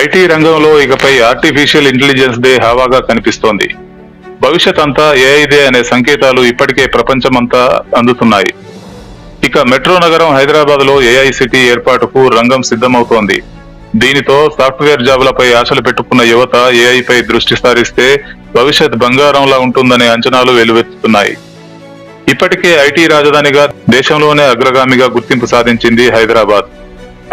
IT రంగంలో ఇకపై artificial intelligence day హావాగా కనిపిస్తోంది. భవిష్యత్ అంతా ఏఐదే అనే సంకేతాలు ఇప్పటికే ప్రపంచమంతా అందుతున్నాయి. ఇక మెట్రో నగరం హైదరాబాద్లో ఏఐ సిటీ ఏర్పాటుకు రంగం సిద్ధమవుతోంది. దీనితో సాఫ్ట్వేర్ జాబులపై ఆశలు పెట్టుకున్న యువత ఏఐపై దృష్టి సారిస్తే భవిష్యత్ బంగారంలా ఉంటుందనే అంచనాలు వెలువెత్తుతున్నాయి. ఇప్పటికే ఐటీ రాజధానిగా దేశంలోనే అగ్రగామిగా గుర్తింపు సాధించింది హైదరాబాద్.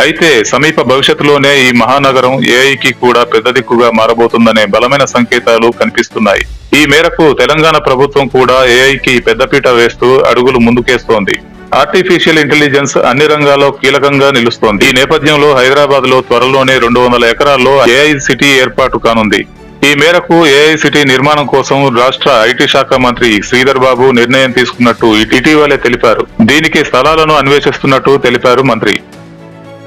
అయితే సమీప భవిష్యత్తులోనే ఈ మహానగరం ఏఐకి కూడా పెద్ద దిక్కుగా మారబోతుందనే బలమైన సంకేతాలు కనిపిస్తున్నాయి. ఈ మేరకు తెలంగాణ ప్రభుత్వం కూడా ఏఐకి పెద్దపీట వేస్తూ అడుగులు ముందుకేస్తోంది. ఆర్టిఫిషియల్ ఇంటెలిజెన్స్ అన్ని రంగాల్లో కీలకంగా నిలుస్తోంది. ఈ నేపథ్యంలో హైదరాబాద్లో త్వరలోనే రెండు వందల ఎకరాల్లో ఏఐ సిటీ ఏర్పాటు కానుంది. ఈ మేరకు ఏఐ సిటీ నిర్మాణం కోసం రాష్ట్ర ఐటీ శాఖ మంత్రి శ్రీధర్ బాబు నిర్ణయం తీసుకున్నట్టు ఇటీవలే తెలిపారు. దీనికి స్థలాలను అన్వేషిస్తున్నట్టు తెలిపారు మంత్రి.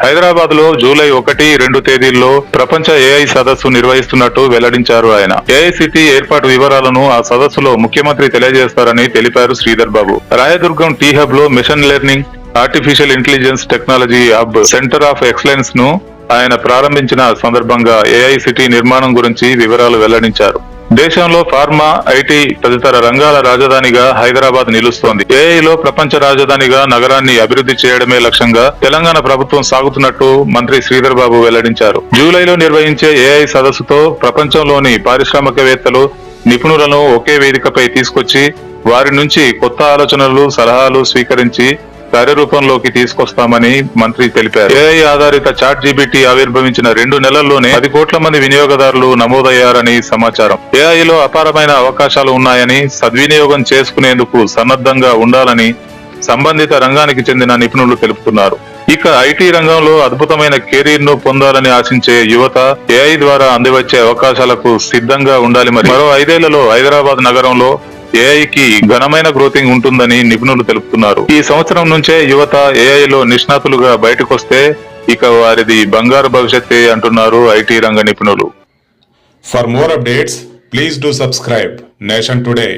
హైదరాబాద్లో జూలై ఒకటి రెండు తేదీల్లో ప్రపంచ ఏఐ సదస్సు నిర్వహిస్తున్నట్టు వెల్లడించారు ఆయన. ఏఐసిటీ ఏర్పాటు వివరాలను ఆ సదస్సులో ముఖ్యమంత్రి తెలియజేస్తారని తెలిపారు Sridhar Babu. Rayadurgam T హబ్లో mission learning artificial intelligence technology hub centre of ఎక్సలెన్స్ను ఆయన ప్రారంభించిన సందర్భంగా ఏఐ సిటీ నిర్మాణం గురించి వివరాలు వెల్లడించారు. దేశంలో ఫార్మా ఐటీ తదితర రంగాల రాజధానిగా హైదరాబాద్ నిలుస్తోంది. ఏఐలో ప్రపంచ రాజధానిగా నగరాన్ని అభివృద్ధి చేయడమే లక్ష్యంగా తెలంగాణ ప్రభుత్వం సాగుతున్నట్టు మంత్రి శ్రీధర్ బాబు వెల్లడించారు. జూలైలో నిర్వహించే ఏఐ సదస్సుతో ప్రపంచంలోని పారిశ్రామికవేత్తలు నిపుణులను ఒకే వేదికపై తీసుకొచ్చి వారి నుంచి కొత్త ఆలోచనలు సలహాలు స్వీకరించి కార్యరూపంలోకి తీసుకొస్తామని మంత్రి తెలిపారు. ఏఐ ఆధారిత చాట్ జీబీటీ ఆవిర్భవించిన రెండు నెలల్లోనే పది కోట్ల మంది వినియోగదారులు నమోదయ్యారని సమాచారం. ఏఐ లో అపారమైన అవకాశాలు ఉన్నాయని సద్వినియోగం చేసుకునేందుకు సన్నద్ధంగా ఉండాలని సంబంధిత రంగానికి చెందిన నిపుణులు తెలుపుతున్నారు. ఇక ఐటీ రంగంలో అద్భుతమైన కెరీర్ను పొందాలని ఆశించే యువత ఏఐ ద్వారా అందివచ్చే అవకాశాలకు సిద్ధంగా ఉండాలి మరి. మరో ఐదేళ్ళలో హైదరాబాద్ నగరంలో ఏఐకి ఘనమైన గ్రోతింగ్ ఉంటుందని నిపుణులు తెలుపుతున్నారు. ఈ సంవత్సరం నుంచే యువత ఏఐ లో నిష్ణాతులుగా బయటకొస్తే ఇక వారిది బంగారు భవిష్యత్తే అంటున్నారు ఐటీ రంగ నిపుణులు. For more updates please do subscribe Nation Today